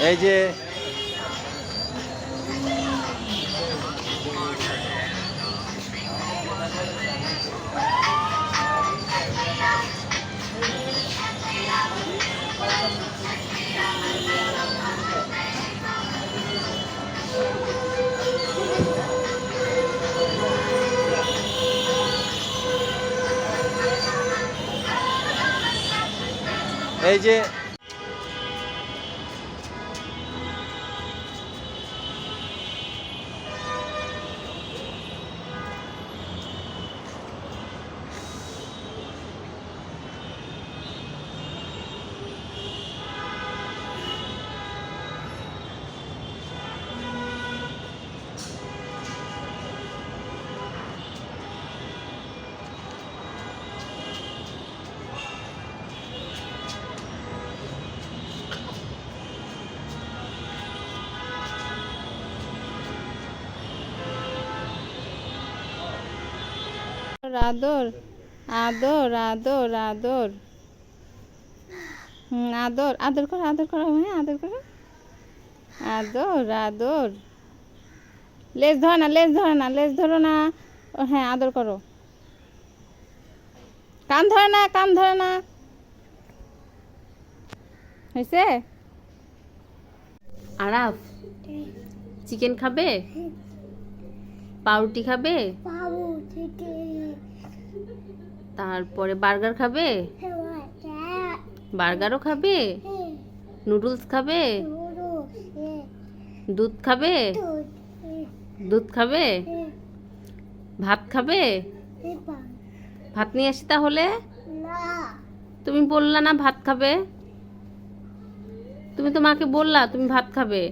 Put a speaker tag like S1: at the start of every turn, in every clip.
S1: এই যে এই যে
S2: আদর আদর আদর আদর। আদর আদর করো আদর করো হ্যাঁ আদর করো। আদর আদর। লেজ ধরো না লেজ ধরো না লেজ ধরো না। হ্যাঁ আদর করো। কান ধরে না কান ধরে না। হয়েছে
S3: আরাফ চিকেন খাবে? পাউরুটি খাবে?
S4: থেকে
S3: তারপরে বার্গার খাবে? বার্গারও খাবে? নুডলস খাবে? দুধ খাবে?
S4: দুধ
S3: খাবে? ভাত খাবে? ভাত নিয়ে আসি তাহলে? তুমি বললা না ভাত খাবে। তুমি তো মাকে বললা তুমি ভাত খাবে।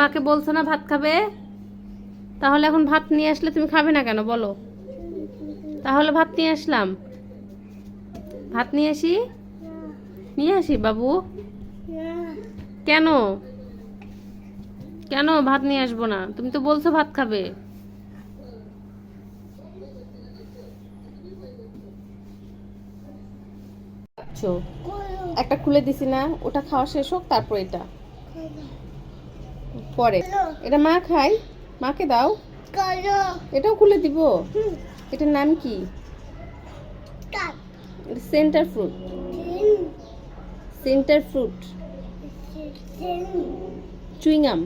S3: মাকে বলছো না ভাত খাবে? তাহলে এখন ভাত নিয়ে আসলে তুমি খাবে না কেন? বলো। তাহলে ভাত নিয়ে আসলাম। ভাত নিয়ে আসি? নিয়ে আসি বাবু? কেন? কেন ভাত নিয়ে আসব না? তুমি তো বলছো ভাত খাবে।
S2: একটা খুলে দিছি না ওটা খাওয়া শেষ হোক তারপর এটা। পরে। এটা মা খাই মাকে দাও। এটাও খুলে দিব? এটার নাম কি? Center Fruit. Center Fruit. Chewing gum.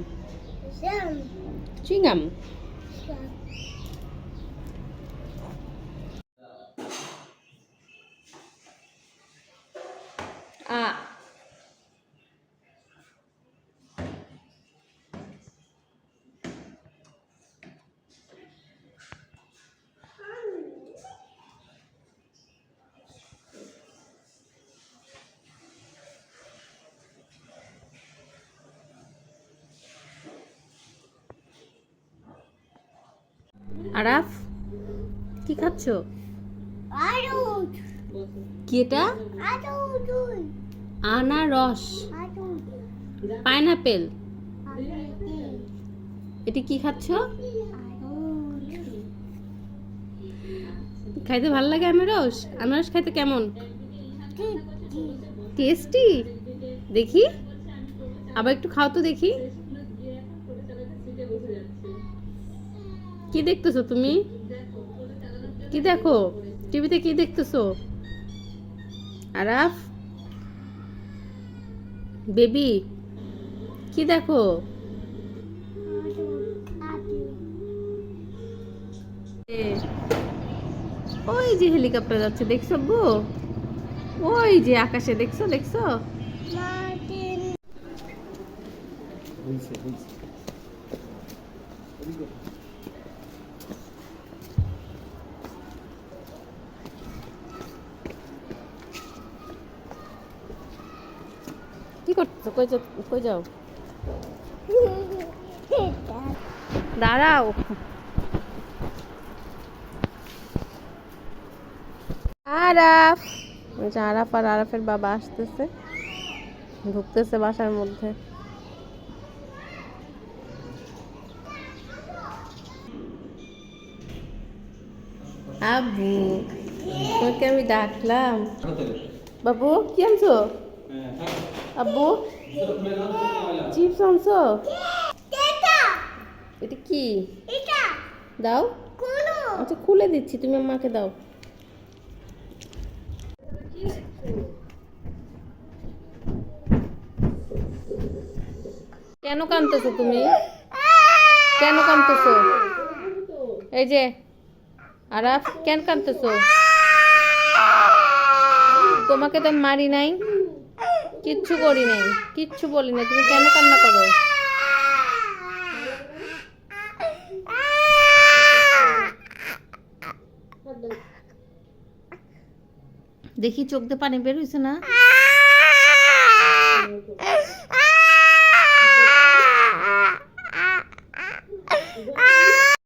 S2: Chewing gum.
S3: Araf কি খাচ্ছ? কি এটা? আনারস। পাইনাপেল। এটি কি খাচ্ছ? খাইতে ভালো লাগে আনারস? আনারস খাইতে কেমন? টেস্টি? দেখি। আবার একটু খাও তো দেখি। কি দেখতেছো তুমি? কি দেখো? টিভিতে কি দেখতেছো? আরাফ? বেবি? কি দেখো? ওই যে হেলিকপ্টার যাচ্ছে দেখছ বো ওই যে আকাশে দেখছ দেখছ?
S4: মার্টিন।
S3: কি করতেছো কই যাও কই যাও? দাঁড়াও। আরাফ। ওই যে আরাফ আর আরাফের বাবা আসতেছে। ঢুকতেছে বাসার মধ্যে। আব্বু তোকে আমি ডাকলাম। বাবু কি আনছো? আব্বু? চিপস আনছো?
S4: এটা
S3: কি? দাও। আচ্ছা খুলে দিচ্ছি, তুমি আমাকে দাও। কেন কাঁদতেছো তুমি? কেন কাঁদতেছো এই যে, আরাফ, কেন কাঁদতেছো তোমাকে তো মারি নাই। কিচ্ছু করি নাই, কিচ্ছু বলি নাই। তুমি কেন কান্না করো? দেখি চোখ দিয়ে পানি বের হয়েছে না?